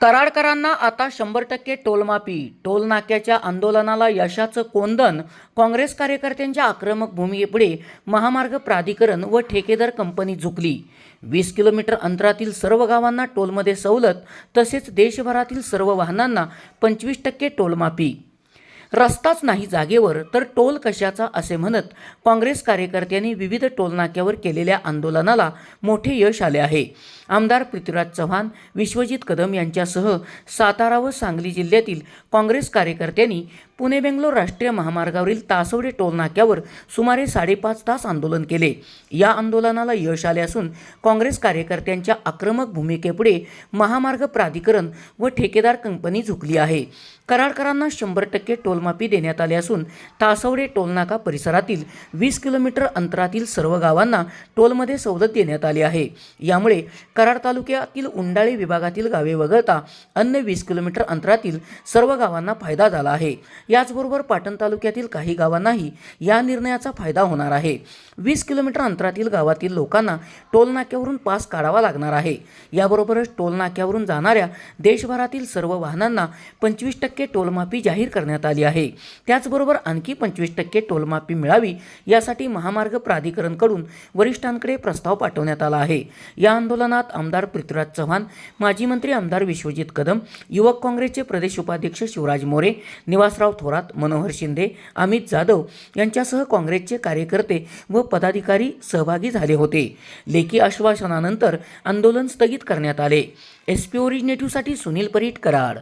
कराडकरांना आता शंभर टक्के टोलमाफी टोल नाक्याच्या आंदोलनाला यशाचं कोंदन काँग्रेस कार्यकर्त्यांच्या आक्रमक भूमिकेपुढे महामार्ग प्राधिकरण व ठेकेदार कंपनी झुकली. वीस किलोमीटर अंतरातील सर्व गावांना टोलमध्ये सवलत तसेच देशभरातील सर्व वाहनांना पंचवीस टक्के टोलमाफी. रस्ताच नाही जागेवर तर टोल कशाचा असे म्हणत काँग्रेस कार्यकर्त्यांनी विविध टोलनाक्यावर केलेल्या आंदोलनाला मोठे यश आले आहे. आमदार पृथ्वीराज चव्हाण विश्वजित कदम यांच्यासह सातारा व सांगली जिल्ह्यातील काँग्रेस कार्यकर्त्यांनी पुणे बेंगलोर राष्ट्रीय महामार्गावरील तासवडे टोलनाक्यावर सुमारे साडेपाच तास आंदोलन केले. या आंदोलनाला यश आले असून काँग्रेस कार्यकर्त्यांच्या आक्रमक भूमिकेपुढे महामार्ग प्राधिकरण व ठेकेदार कंपनी झुकली आहे. कराडकरांना शंभर टक्के टोल टोलमाफी देण्यात आली असून तासवडे टोलनाका परिसरातील वीस किलोमीटर अंतरातील सर्व गावांना टोलमध्ये सवलत देण्यात आली आहे. यामुळे कराड तालुक्यातील उंडाळी विभागातील गावे वगळता अन्य वीस किलोमीटर अंतरातील सर्व गावांना फायदा झाला आहे. याचबरोबर पाटण तालुक्यातील काही गावांनाही या निर्णयाचा फायदा होणार आहे. वीस किलोमीटर अंतरातील गावातील लोकांना टोलनाक्यावरून पास काढावा लागणार आहे. याबरोबरच टोलनाक्यावरून जाणाऱ्या देशभरातील सर्व वाहनांना पंचवीस टक्के टोलमाफी जाहीर करण्यात आली आहे. त्याचबरोबर आणखी पंचवीस टक्के टोलमाफी मिळावी यासाठी महामार्ग प्राधिकरणकडून वरिष्ठांकडे प्रस्ताव पाठवण्यात आला आहे. या आंदोलनात आमदार पृथ्वीराज चव्हाण माजी मंत्री आमदार विश्वजित कदम युवक काँग्रेसचे प्रदेश उपाध्यक्ष शिवराज मोरे निवासराव थोरात मनोहर शिंदे अमित जाधव यांच्यासह काँग्रेसचे कार्यकर्ते व पदाधिकारी सहभागी झाले होते. लेखी आश्वासनानंतर आंदोलन स्थगित करण्यात आले. एस पी ओरिजिनेटिव्हसाठी सुनील परीट कराड.